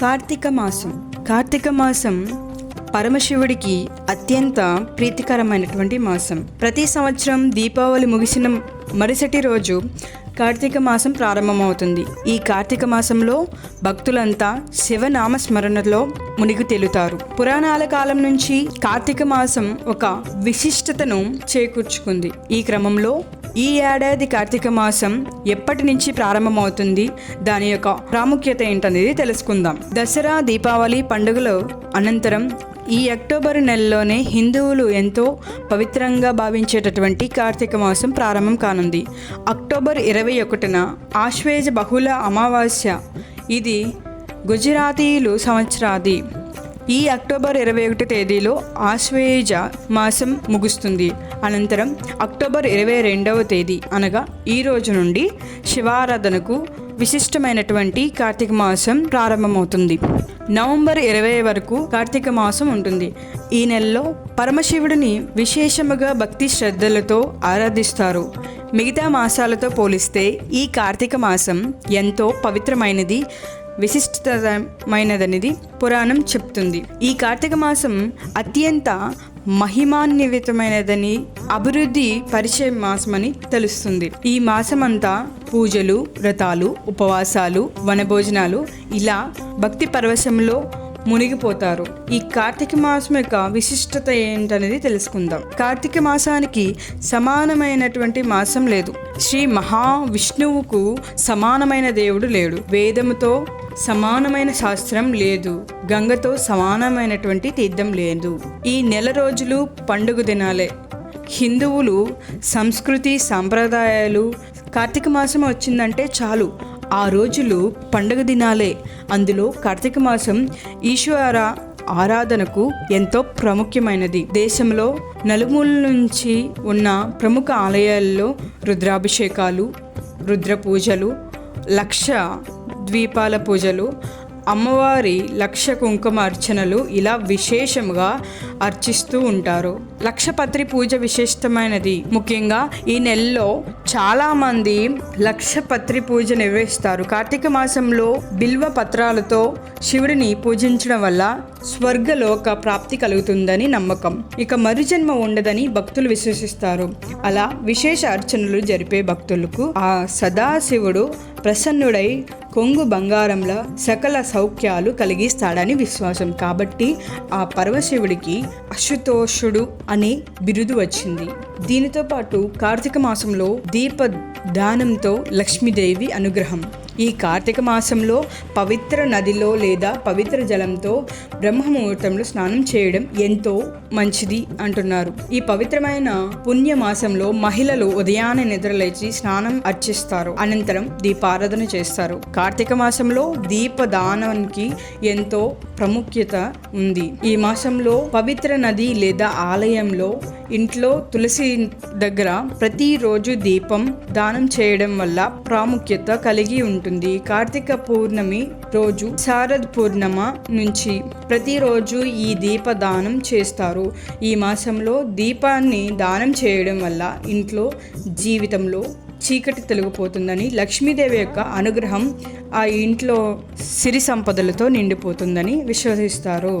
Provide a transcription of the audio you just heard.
కార్తీక మాసం. కార్తీక మాసం పరమశివుడికి అత్యంత ప్రీతికరమైనటువంటి మాసం. ప్రతి సంవత్సరం దీపావళి ముగిసిన మరుసటి రోజు కార్తీక మాసం ప్రారంభమవుతుంది. ఈ కార్తీక మాసంలో భక్తులంతా శివనామ స్మరణలో మునిగి తేలుతారు. పురాణాల కాలం నుంచి కార్తీక మాసం ఒక విశిష్టతను చేకూర్చుకుంది. ఈ క్రమంలో ఈ ఏడాది కార్తీక మాసం ఎప్పటి నుంచి ప్రారంభమవుతుంది? దాని యొక్క ప్రాముఖ్యత ఏంటనేది తెలుసుకుందాం. దసరా దీపావళి పండుగలు అనంతరం ఈ అక్టోబర్ నెలలోనే హిందువులు ఎంతో పవిత్రంగా భావించేటటువంటి కార్తీక మాసం ప్రారంభం కానుంది. అక్టోబర్ ఇరవై ఒకటిన ఆశ్వేజ బహుళ అమావాస్య. ఇది గుజరాతీయులు సంవత్సరాది. ఈ అక్టోబర్ ఇరవై ఒకటి తేదీలో ఆశ్వేజ మాసం ముగుస్తుంది. అనంతరం అక్టోబర్ ఇరవై రెండవ తేదీ అనగా ఈ రోజు నుండి శివారాధనకు విశిష్టమైనటువంటి కార్తీక మాసం ప్రారంభమవుతుంది. నవంబర్ ఇరవై వరకు కార్తీక మాసం ఉంటుంది. ఈ నెలలో పరమశివుడిని విశేషముగా భక్తి శ్రద్ధలతో ఆరాధిస్తారు. మిగతా మాసాలతో పోలిస్తే ఈ కార్తీక మాసం ఎంతో పవిత్రమైనది. విశిష్టతమైనదనేది పురాణం చెప్తుంది. ఈ కార్తీక మాసం అత్యంత మహిమాన్వితమైనదని అభివృద్ధి పరిచయ మాసమని తెలుస్తుంది. ఈ మాసమంతా పూజలు వ్రతాలు ఉపవాసాలు వనభోజనాలు ఇలా భక్తి పరవశంలో మునిగిపోతారు. ఈ కార్తీక మాసం యొక్క విశిష్టత ఏంటనేది తెలుసుకుందాం. కార్తీక మాసానికి సమానమైనటువంటి మాసం లేదు. శ్రీ మహావిష్ణువుకు సమానమైన దేవుడు లేడు. వేదముతో సమానమైన శాస్త్రం లేదు. గంగతో సమానమైనటువంటి తీర్థం లేదు. ఈ నెల రోజులు పండుగ దినాలే. హిందువులు సంస్కృతి సాంప్రదాయాలు కార్తీక మాసం వచ్చిందంటే చాలు. ఆ రోజులు పండుగ దినాలే. అందులో కార్తీక మాసం ఈశ్వర ఆరాధనకు ఎంతో ప్రాముఖ్యమైనది. దేశంలో నలుమూల నుంచి ఉన్న ప్రముఖ ఆలయాల్లో రుద్రాభిషేకాలు రుద్ర పూజలు లక్ష ద్వీపాల పూజలు అమ్మవారి లక్ష కుంకుమ అర్చనలు ఇలా విశేషంగా అర్చిస్తూ ఉంటారు. లక్షపత్రి పూజ విశిష్టమైనది. ముఖ్యంగా ఈ నెలలో చాలా మంది లక్షపత్రి పూజ నిర్వహిస్తారు. కార్తీక మాసంలో బిల్వ పత్రాలతో శివుడిని పూజించడం వల్ల స్వర్గలోక ప్రాప్తి కలుగుతుందని నమ్మకం. ఇక మరుజన్మ ఉండదని భక్తులు విశ్వసిస్తారు. అలా విశేష అర్చనలు జరిపే భక్తులకు ఆ సదాశివుడు ప్రసన్నుడై కొంగు బంగారంలో సకల సౌఖ్యాలు కలిగిస్తాడని విశ్వాసం. కాబట్టి ఆ పరమశివుడికి అశుతోషుడు అనే బిరుదు వచ్చింది. దీనితో పాటు కార్తీక మాసంలో దీప దానంతో లక్ష్మీదేవి అనుగ్రహం. ఈ కార్తీక మాసంలో పవిత్ర నదిలో లేదా పవిత్ర జలంతో బ్రహ్మముహూర్తంలో స్నానం చేయడం ఎంతో మంచిది అంటున్నారు. ఈ పవిత్రమైన పుణ్య మాసంలో మహిళలు ఉదయాన్నే నిద్రలేచి స్నానం అర్చిస్తారు. అనంతరం దీపారాధన చేస్తారు. కార్తీక మాసంలో దీపదానానికి ఎంతో ప్రాముఖ్యత ఉంది. ఈ మాసంలో పవిత్ర నది లేదా ఆలయంలో ఇంట్లో తులసి దగ్గర ప్రతిరోజు దీపం దానం చేయడం వల్ల ప్రాముఖ్యత కలిగి ఉంటుంది. ఉంటుంది కార్తీక పూర్ణమి రోజు శారద్ పూర్ణమ నుంచి ప్రతిరోజు ఈ దీప దానం చేస్తారు. ఈ మాసంలో దీపాన్ని దానం చేయడం వల్ల ఇంట్లో జీవితంలో చీకటి తొలగిపోతుందని లక్ష్మీదేవి యొక్క అనుగ్రహం ఆ ఇంట్లో సిరి సంపదలతో నిండిపోతుందని విశ్వసిస్తారు.